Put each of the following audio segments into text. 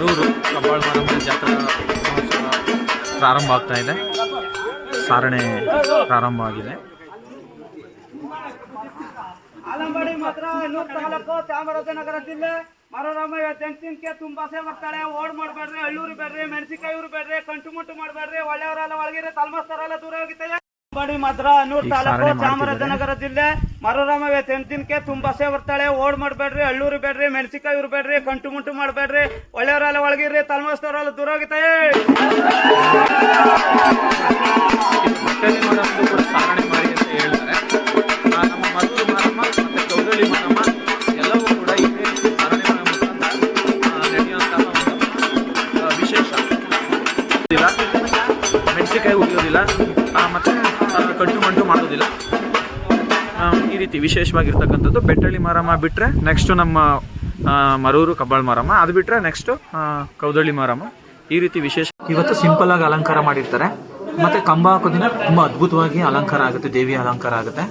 ಮರೂರು ಕಬ್ಬಾಳ ಮಾರಮ್ಮನ ಜಾತ್ರಾ ಮಹೋತ್ಸವ ಪ್ರಾರಂಭ ಆಗ್ತಾ ಇದೆ. ಸಾರಣೆ ಪ್ರಾರಂಭ ಆಗಿದೆ ಮಾತ್ರ ನೂರು ತಾಲೂಕು ಚಾಮರಾಜನಗರ ಜಿಲ್ಲೆ. ಮರರಾಮ ಜಂಕ್ಷನ್ಗೆ ತುಂಬಾಸೆ ಬರ್ತಾಳೆ. ಓಡ್ ಮಾಡ್ಬೇಡ್ರಿ ಹಳ್ಳೂರಿ ಬೇಡ್ರಿ ಮೆಣಸಿಕಾಯಿ ಇವ್ರು ಬೇಡ್ರಿ, ಕಂಟು ಮುಟ್ಟು ಮಾಡ್ಬೇಡ್ರಿ, ಒಳ್ಳೆಯವರೆಲ್ಲ ಒಳಗಿರಿ, ತಲ್ಮಸ್ತರೆಲ್ಲ ದೂರ ಹೋಗಿತ್ತಯ್ಯ. ಆಲಂಬಾಡಿ ಮಾತ್ರ ನೂರ್ ತಾಲೂಕು ಚಾಮರಾಜನಗರ ಜಿಲ್ಲೆ. ಮರರಾಮ ತೆಂತಿನ್ಕೆ ತುಂಬಸೆ ಬರ್ತಾಳೆ ಓಡ್ ಮಾಡ್ಬೇಡ್ರಿ ಅಳ್ಳೂರು ಬೇಡ್ರಿ ಮೆಣಸಿಕಾಯಿ ಇರ್ಬೇಡ್ರಿ ಬೇಡ್ರಿ ಕಂಟು ಮುಂಟು ಮಾಡ್ಬೇಡ್ರಿ. ಒಳ್ಳೆಯವರೆಲ್ಲ ಒಳಗಿರ್ರಿ ತಲ್ಮಸ್ತರೆಲ್ಲ ದೂರ ಮೆಣಸಿಕಾಯಿ ಮಾಡಿ ಅಂತ ಹೇಳ್ತಾರೆ. ನಮ್ಮ ಮಾರಮ್ಮ ಮತ್ತು ಮಾರಮ್ಮ ಎಲ್ಲವೂ ಕೂಡ ಇದೇ ರೀತಿ ನಡೆಯುವಂತಹ ಒಂದು ವಿಶೇಷ. ಉರಿಯೋದಿಲ್ಲ ಆ, ಮತ್ತೆ ಈ ರೀತಿ ವಿಶೇಷವಾಗಿರ್ತಕ್ಕಂಥದ್ದು ಬೆಟ್ಟಳ್ಳಿ ಮಾರಮ್ಮ ಬಿಟ್ಟರೆ ನೆಕ್ಸ್ಟು ನಮ್ಮ ಮರೂರು ಕಬ್ಬಾಳ್ ಮಾರಮ್ಮ. ಅದು ಬಿಟ್ಟರೆ ನೆಕ್ಸ್ಟು ಕೌದಳ್ಳಿ ಮಾರಮ್ಮ. ಈ ರೀತಿ ವಿಶೇಷ ಇವತ್ತು ಸಿಂಪಲ್ ಆಗಿ ಅಲಂಕಾರ ಮಾಡಿರ್ತಾರೆ. ಮತ್ತೆ ಕಂಬ ಹಾಕೋ ದಿನ ತುಂಬ ಅದ್ಭುತವಾಗಿ ಅಲಂಕಾರ ಆಗುತ್ತೆ ದೇವಿ ಅಲಂಕಾರ ಆಗುತ್ತೆ.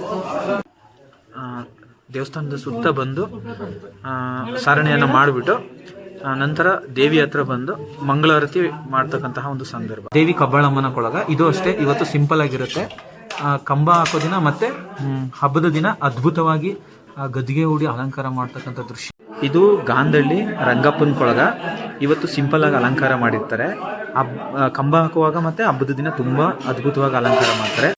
ದೇವಸ್ಥಾನದ ಸುತ್ತ ಬಂದು ಸಾರಣೆಯನ್ನು ಮಾಡಿಬಿಟ್ಟು ನಂತರ ದೇವಿ ಹತ್ರ ಬಂದು ಮಂಗಳಾರತಿ ಮಾಡ್ತಕ್ಕಂತಹ ಒಂದು ಸಂದರ್ಭ. ದೇವಿ ಕಬ್ಬಾಳಮ್ಮನ ಕೊಳಗ ಇದು ಅಷ್ಟೇ, ಇವತ್ತು ಸಿಂಪಲ್ ಆಗಿರುತ್ತೆ. ಕಂಬ ಹಾಕೋ ದಿನ ಮತ್ತೆ ಹಬ್ಬದ ದಿನ ಅದ್ಭುತವಾಗಿ ಗದ್ದಿಗೆ ಹೂಡಿ ಅಲಂಕಾರ ಮಾಡ್ತಕ್ಕಂಥ ದೃಶ್ಯ. ಇದು ಗಾಂಧಳ್ಳಿ ರಂಗಪ್ಪನ ಕೊಳಗ ಇವತ್ತು ಸಿಂಪಲ್ ಆಗಿ ಅಲಂಕಾರ ಮಾಡಿರ್ತಾರೆ. ಹಬ್ ಕಂಬ ಹಾಕುವಾಗ ಮತ್ತೆ ಹಬ್ಬದ ದಿನ ತುಂಬಾ ಅದ್ಭುತವಾಗಿ ಅಲಂಕಾರ ಮಾಡ್ತಾರೆ.